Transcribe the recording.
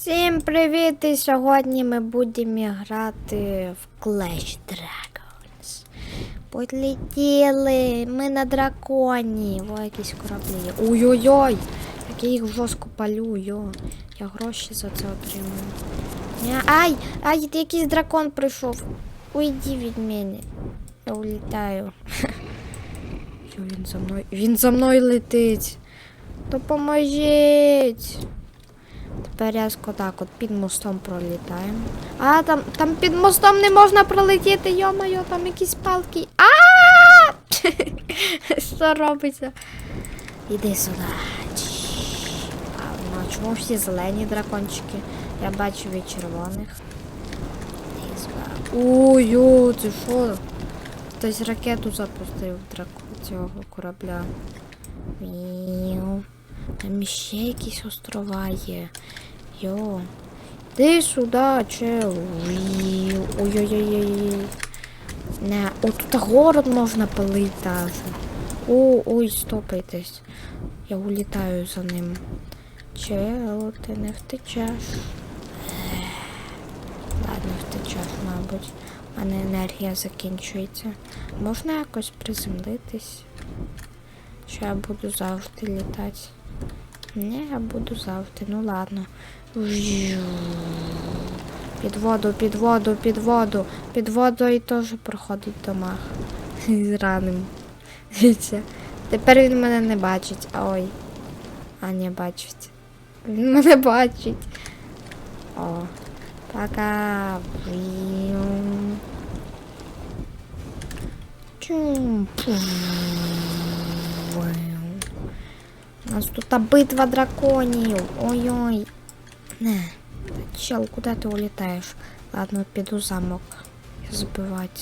Всім привіт! І сьогодні ми будемо грати в Clash Dragons. Полетіли, ми на драконі. О, якісь кораблі. Ой-ой-ой! Як я їх жорстко палю, йо. Я гроші за це отримую. Ай! Ай, якийсь дракон прийшов. Уйди від мене. Я улітаю. Він за мною. Він за мною летить. Допоможіть. Тепер різко так от під мостом пролітаємо. А, там, там під мостом не можна пролетіти, йо-моє, там якісь палки. А! Що робиться? Іди сюди. А, ну, чому всі зелені дракончики? Я бачу від червоних. Ой, о, це що? Хтось ракету запустив цього корабля. Віу. Там ще якісь острова є. Йо. Ти сюди, чел. Віу. Ой-ой-ой. Не, о, тут город можна палити даже. О, ой, стопайтесь. Я улітаю за ним. Чел, ти не втечеш. Ладно, втечеш, мабуть. У мене енергія закінчується. Можна якось приземлитись? Що я буду завжди літати? Ні, я буду завжди, ну ладно. Під воду, під воду, під воду. Під водою теж проходить домах. З раним. Тепер він мене не бачить. Ой. А не бачить. Він мене бачить. О. Пока. Чум. Віум. У нас тут битва драконів. Ой-ой. Не. Та, Чел, куди ти улітаєш? Ладно, піду в замок. Збивати.